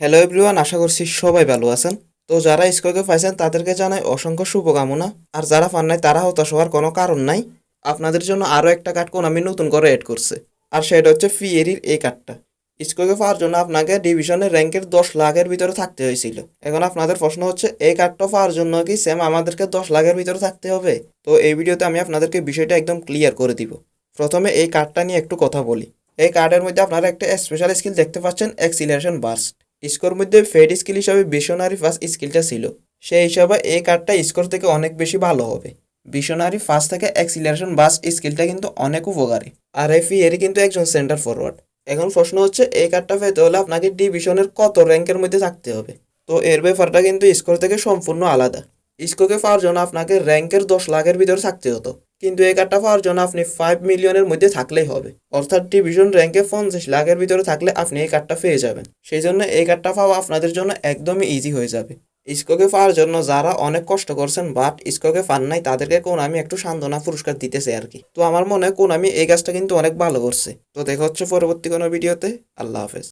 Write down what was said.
Hello everyone আশা করছি সবাই ভালো আছেন। তো যারা স্কোকে পাইছেন, তাদেরকে জানাই অসংখ্য শুভকামনা। আর যারা পান নাই, তারা হতাশ হওয়ার কোনো কারণ নাই। আপনাদের জন্য আরও একটা কার্ড কোন আমি নতুন করে এড করছে। আর সেটা হচ্ছে ফিয়েরির এই কার্ডটা স্কোকে পাওয়ার জন্য আপনাকে ডিভিশনের র্যাঙ্কের দশ লাখের ভিতরে থাকতে হয়েছিল। এখন আপনাদের প্রশ্ন হচ্ছে, এই কার্ডটা পাওয়ার জন্য কি সেম আমাদেরকে দশ লাখের ভিতরে থাকতে হবে? তো এই ভিডিওতে আমি আপনাদেরকে বিষয়টা একদম ক্লিয়ার করে দিব। প্রথমে এই কার্ডটা নিয়ে একটু কথা বলি। এই কার্ডের মধ্যে আপনারা একটা স্পেশাল স্কিল দেখতে পাচ্ছেন এক্সিলারেশন বার্স্ট স্কোর মধ্যে ফেড স্কিল হিসাবে বিশনারি ফার্স্ট স্কিলটা ছিল। সেই হিসাবে এই কার্ডটা স্কোর থেকে অনেক বেশি ভালো হবে। বিশনারি ফার্স্ট থেকে অ্যাক্সিলারেশন বাস স্কিলটা কিন্তু অনেক উপকারী। আর এই ফিয়েরি কিন্তু একজন সেন্টার ফরওয়ার্ড এখন প্রশ্ন হচ্ছে, এই কার্ডটা পেতে হলে আপনাকে ডিভিশনের কত র্যাঙ্কের মধ্যে থাকতে হবে? তো এর ব্যাপারটা কিন্তু স্কোর থেকে সম্পূর্ণ আলাদা। স্কোকে পাওয়ার জন্য আপনাকে র্যাঙ্কের দশ লাখের ভিতরে থাকতে হতো। কিন্তু এই কার্ডটা পাওয়ার জন্য আপনি ফাইভ মিলিয়নের মধ্যে থাকলেই হবে। অর্থাৎ ডিভিশন র্যাঙ্কে পঞ্চাশ লাখের ভিতরে থাকলে আপনি এই কার্ডটা পেয়ে যাবেন। সেই জন্য এই কার্ডটা পাওয়া আপনাদের জন্য একদমই ইজি হয়ে যাবে। স্কোকে পাওয়ার জন্য যারা অনেক কষ্ট করছেন বাট স্কোকে পান নাই, তাদেরকে কোন আমি একটু সান্ত্বনা পুরস্কার দিতেছি আর কি। তো আমার মনে হয় কোন আমি এই কাজটা কিন্তু অনেক ভালো করছে। তো দেখা হচ্ছে পরবর্তী কোনো ভিডিওতে। আল্লাহ হাফেজ।